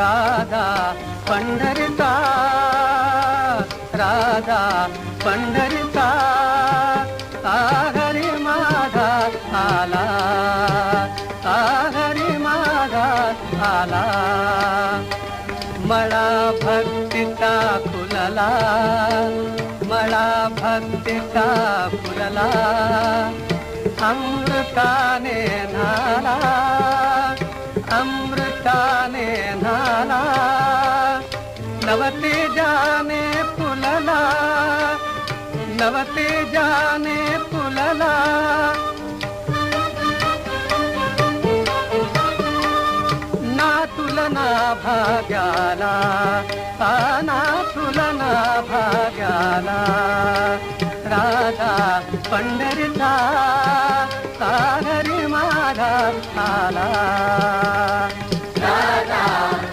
राधा पंढरता राधा पंढरता हरी माझा आला. हरी माझा आला. मला भक्तीचा फुलला मला भक्तीचा फुलला अमृताने नाला अमृताने नाना नवते जाने फुलला नवते जाने फुलला ना तुलना भाग्याला ना तुलना भाग्याला। राधा पंढरीचा सागरी माझा आला।